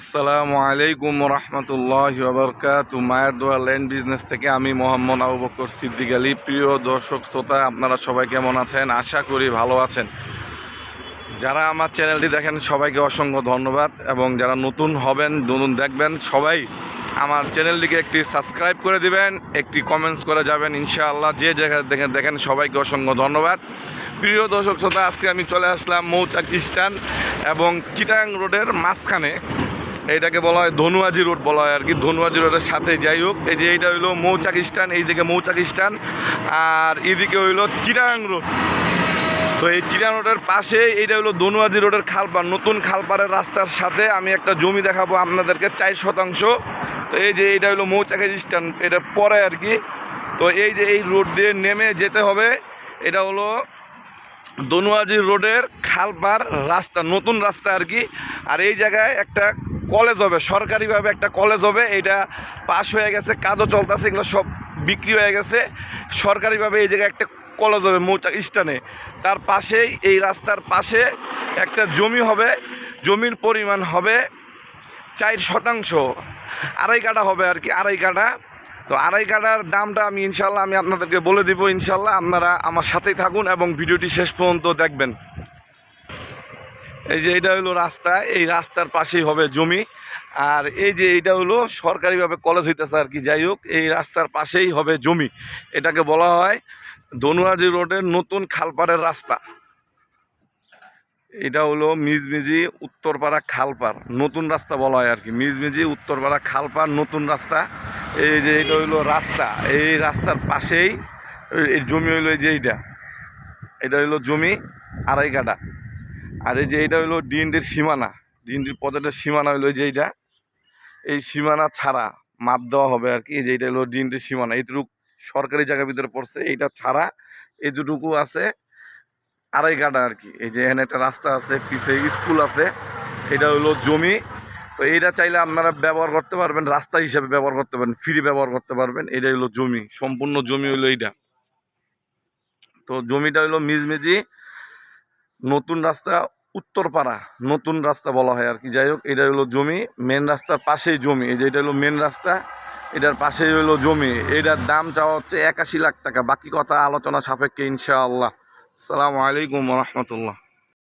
আসসালামু আলাইকুম রহমতুল্লাহ বরকাত মায়ের দোয়া ল্যান্ড বিজনেস থেকে আমি মোহাম্মদ আবু বকর সিদ্দিক আলী। প্রিয় দর্শক, শ্রোতা, আপনারা সবাই কেমন আছেন? আশা করি ভালো আছেন। যারা আমার চ্যানেলটি দেখেন, সবাইকে অসংখ্য ধন্যবাদ। এবং যারা নতুন হবেন, নতুন দেখবেন, সবাই আমার চ্যানেলটিকে একটি সাবস্ক্রাইব করে দিবেন, একটি কমেন্টস করে যাবেন, ইনশাআল্লাহ। যে জায়গায় দেখেন দেখেন, সবাইকে অসংখ্য ধন্যবাদ। প্রিয় দর্শক, শ্রোতা, আজকে আমি চলে আসলাম মৌচাক স্ট্যান্ড এবং চিটাং রোডের মাঝখানে এইটাকে বলা হয় ধনুয়াজি রোড বলা হয় আর কি, ধনুয়াজি রোডের সাথে যাই হোক। এই যে এইটা হইল মৌচাক স্ট্যান্ড, এইদিকে মৌচাক স্ট্যান্ড। আর এদিকে হইল চিটাং রোড। তো এই চিরাং রোডের পাশে এইটা হলো ধনুয়াজি রোডের খালপার নতুন খালপারের রাস্তার সাথে আমি একটা জমি দেখাবো আপনাদেরকে, চার শতাংশ। তো এই যে এইটা হলো মৌচাকের স্ট্যান্ড এটার পরে আর কি। তো এই যে এই রোড দিয়ে নেমে যেতে হবে, এটা হলো দনুয়াজি রোডের খালপার রাস্তা, নতুন রাস্তা আর কি। আর এই জায়গায় একটা কলেজ হবে, সরকারিভাবে একটা কলেজ হবে, এটা পাস হয়ে গেছে, কাজও চলতেছে, এগুলো সব বিক্রি হয়ে গেছে। সরকারিভাবে এই জায়গায় একটা কলেজ হবে মৌচাক স্টানে তার পাশেই এই রাস্তার পাশে একটা জমি হবে, জমির পরিমাণ হবে চার শতাংশ। আড়াই কাটা হবে আর কি, আড়াই কাটা তো আড়াই কাটার দামটা আমি ইনশাল্লাহ আমি আপনাদেরকে বলে দিব ইনশাল্লাহ আপনারা আমার সাথেই থাকুন এবং ভিডিওটি শেষ পর্যন্ত দেখবেন। এই যে এটা হলো রাস্তা, এই রাস্তার পাশেই হবে জমি। আর এই যে এইটা হলো সরকারিভাবে কলেজ হইতেছে আর কি, যাই হোক, এই রাস্তার পাশেই হবে জমি। এটাকে বলা হয় ধনুয়াজি রোডের নতুন খালপাড়ের রাস্তা। এটা হলো মিজমিজি উত্তরপাড়া খালপার নতুন রাস্তা বলা হয় আর কি। মিজমিজি উত্তরপাড়া খালপার নতুন রাস্তা। এই যে এটা হইল রাস্তা, এই রাস্তার পাশেই এই জমি হইল এই যে এইটা। এটা হইল জমি আড়াই কাটা আর এই যে এইটা হইল ডিএনডির সীমানা। ডিএনডির পদের সীমানা এই যে এইটা। এই সীমানা ছাড়া মাপ দেওয়া হবে আর কি। যে এটা হলো ডিএনডির সীমানা। এইটুকু সরকারি জায়গার ভিতরে পড়ছে। এইটা ছাড়া এই দুটুকু আছে আড়াই কাটা আর কি। এই যে এখানে একটা রাস্তা আছে, পিছে স্কুল আছে। এটা হলো জমি। তো এইটা চাইলে আপনারা ব্যবহার করতে পারবেন, রাস্তা হিসাবে ব্যবহার করতে পারবেন, ফ্রি ব্যবহার করতে পারবেন। এটা হলো জমি। সম্পূর্ণ জমি হলো এইটা। তো জমিটা হলো মিজমিজি নতুন রাস্তা উত্তরপাড়া, নতুন রাস্তা বলা হয় আর কি। যাই হোক এটা হলো জমি মেন রাস্তার পাশেই জমি। এই যে এটা হলো মেন রাস্তা, এটার পাশেই হলো জমি। এটার দাম চাওয়া হচ্ছে একাশি লাখ টাকা। বাকি কথা আলোচনা সাপেক্ষে ইনশাআল্লাহ। আসসালামু আলাইকুম রহমতুল্লাহ।